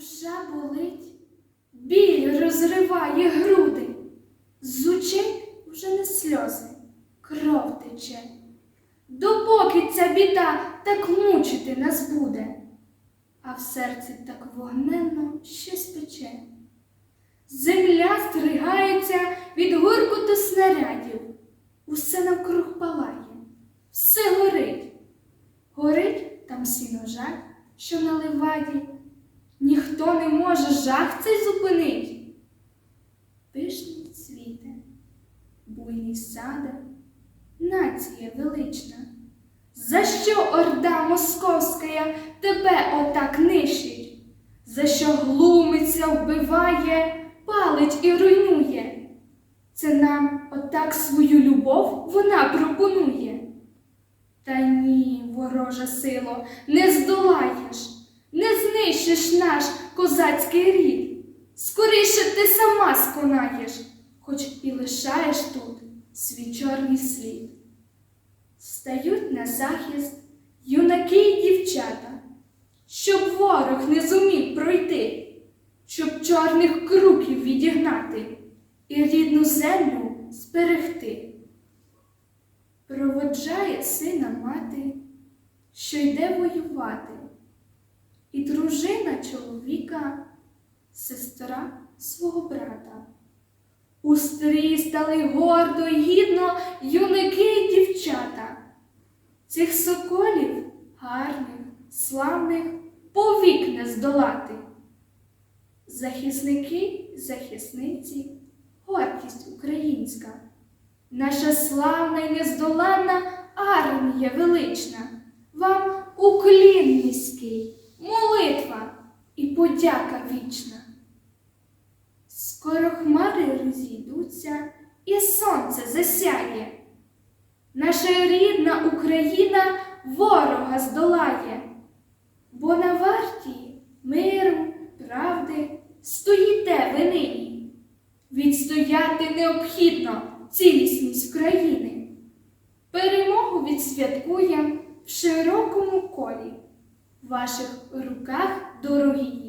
Душа болить, біль розриває груди, з очей вже не сльози, кров тече. Допоки ця біда так мучити нас буде, а в серці так вогненно щось пече. Земля стригається від гуркоту снарядів, усе навкруг палає, все горить. Горить там сіножаль, що на ливаді, ніхто не може жах цей зупинить. Пишний цвіте, буйний саде, нація велична. За що орда московська тебе отак нищить? За що глумиться, вбиває, палить і руйнує? Це нам отак свою любов вона пропонує. Та ні, ворожа сило, не здолаєш, знищиш наш козацький рід. Скоріше ти сама сконаєш, хоч і лишаєш тут свій чорний слід. Стають на захист юнаки й дівчата, щоб ворог не зумів пройти, щоб чорних круків відігнати і рідну землю зберегти. Проводжає сина мати, що йде воювати, і дружина чоловіка, сестра свого брата. У стали гордо гідно юники й дівчата. Цих соколів гарних, славних повік не здолати. Захисники захисниці, гордість українська, наша славна й нездоланна армія велична, вічна. Скоро хмари розійдуться, і сонце засяє. Наша рідна Україна ворога здолає, бо на варті миру, правди стоїте ви нині. Відстояти необхідно цілісність країни. Перемогу відсвяткуєм в широкому колі. В ваших руках, доля.